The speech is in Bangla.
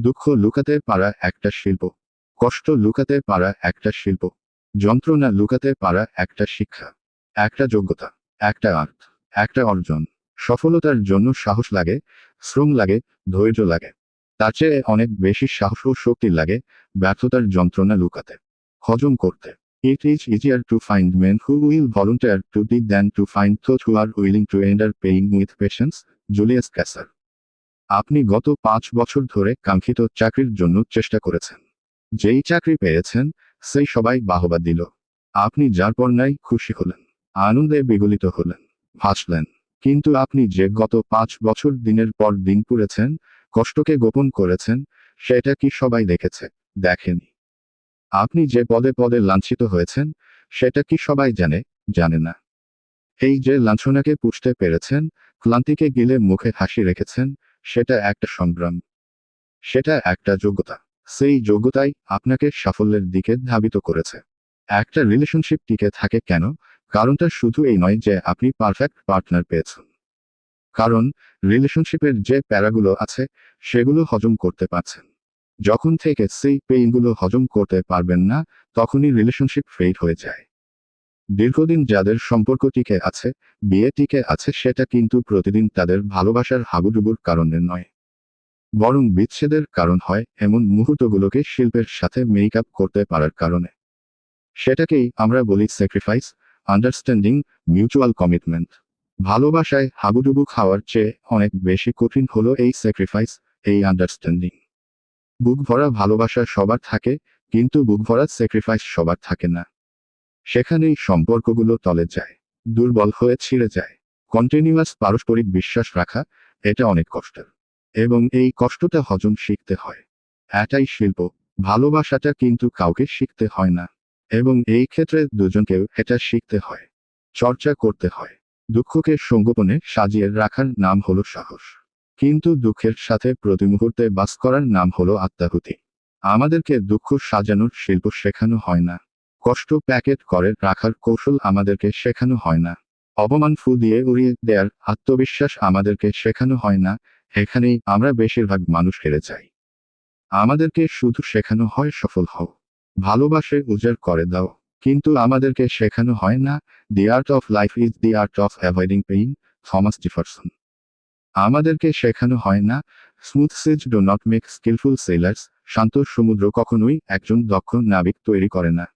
দুঃখ লুকাতে পারা একটা শিল্প। কষ্ট লুকাতে পারা একটা শিল্প। যন্ত্রণা লুকাতে পারা একটা শিক্ষা। একটা যোগ্যতা একটা আর্ট একটা অর্জন। সফলতার জন্য সাহস লাগে শ্রম লাগে ধৈর্য লাগে। তার চেয়ে অনেক বেশি সাহস ও শক্তি লাগে ব্যর্থতার যন্ত্রণা লুকাতে। হজম করতে। It is easier to find men who will volunteer to dig than to find those who are willing to endure pain with patience, Julius Caesar আপনি গত পাঁচ বছর ধরে কাঙ্ক্ষিত চাকরির জন্য চেষ্টা করেছেন। যেই চাকরি পেয়েছেন, সেই সবাই বাহবা দিল। আপনি যার পর নাই খুশি হলেন, আনন্দে বিগলিত হলেন হাসলেন কিন্তু আপনি যে গত পাঁচ বছর দিনের পর দিন পুড়েছেন কষ্টকে গোপন করেছেন, সেটা কি সবাই দেখেছে, দেখেনি। আপনি যে পদে পদে লাঞ্ছিত হয়েছেন, সেটা কি সবাই জানে জানে না। এই যে লাঞ্ছনাকে পুষতে পেরেছেন, ক্লান্তিকে গিলে মুখে হাসি রেখেছেন সেটা একটা সংগ্রাম। সেটা একটা যোগ্যতা। সেই যোগ্যতাই আপনাকে সাফল্যের দিকে ধাবিত করেছে। একটা রিলেশনশিপ টিকে থাকে কেন? কারণটা শুধু এই নয় যে আপনি পারফেক্ট পার্টনার পেয়েছেন। কারণ রিলেশনশিপের যে প্যারাগুলো আছে, সেগুলো হজম করতে পারছেন। যখন থেকে সেই পেইনগুলো হজম করতে পারবেন না, তখনই রিলেশনশিপ ফেড হয়ে যায়। দীর্ঘদিন যাদের সম্পর্ক টিকে আছে, বিয়ে টিকে আছে সেটা কিন্তু প্রতিদিন তাদের ভালোবাসার হাবুডুবুর কারণে নয়। বরং বিচ্ছেদের কারণ হয় এমন মুহূর্তগুলোকে শিল্পের সাথে মেকআপ করতে পারার কারণে। সেটাকেই আমরা বলি স্যাক্রিফাইস আন্ডারস্ট্যান্ডিং মিউচুয়াল কমিটমেন্ট ভালোবাসায় হাবুডুবু খাওয়ার চেয়ে অনেক বেশি কঠিন হলো এই স্যাক্রিফাইস এই আন্ডারস্ট্যান্ডিং বুক ভরা ভালোবাসা সবার থাকে, কিন্তু বুক ভরা স্যাক্রিফাইস সবার থাকে না। সেখানেই সম্পর্কগুলো তলে যায়, দুর্বল হয়ে ছিঁড়ে যায়। কন্টিনিউয়াস পারস্পরিক বিশ্বাস রাখা, এটা অনেক কষ্টের। এবং এই কষ্টটা হজম শিখতে হয়। এটাই শিল্প, ভালোবাসাটা কিন্তু কাউকে শিখতে হয় না। এবং এই ক্ষেত্রে দুজনকেও এটা শিখতে হয়। চর্চা করতে হয়। দুঃখকে সঙ্গোপনে সাজিয়ে রাখার নাম হলো সাহস। কিন্তু দুঃখের সাথে প্রতি মুহূর্তে বাস করার নাম হলো আত্মাহুতি। আমাদেরকে দুঃখ সাজানোর শিল্প শেখানো হয় না। কষ্ট প্যাকেট করে রাখার কৌশল আমাদেরকে শেখানো হয় না। অপমান ফু দিয়ে উড়িয়ে দেয়ার আত্মবিশ্বাস আমাদেরকে শেখানো হয় না, এখানেই আমরা বেশিরভাগ মানুষ হেরে যাই। আমাদেরকে শুধু শেখানো হয় সফল হও। ভালোবাসে উজাড় করে দাও, কিন্তু আমাদেরকে শেখানো হয় না the art of life is the art of avoiding pain Thomas Jefferson আমাদেরকে শেখানো হয় না smooth seas do not make skillful sailors শান্ত সমুদ্র কখনোই একজন দক্ষ নাবিক তৈরি করে না।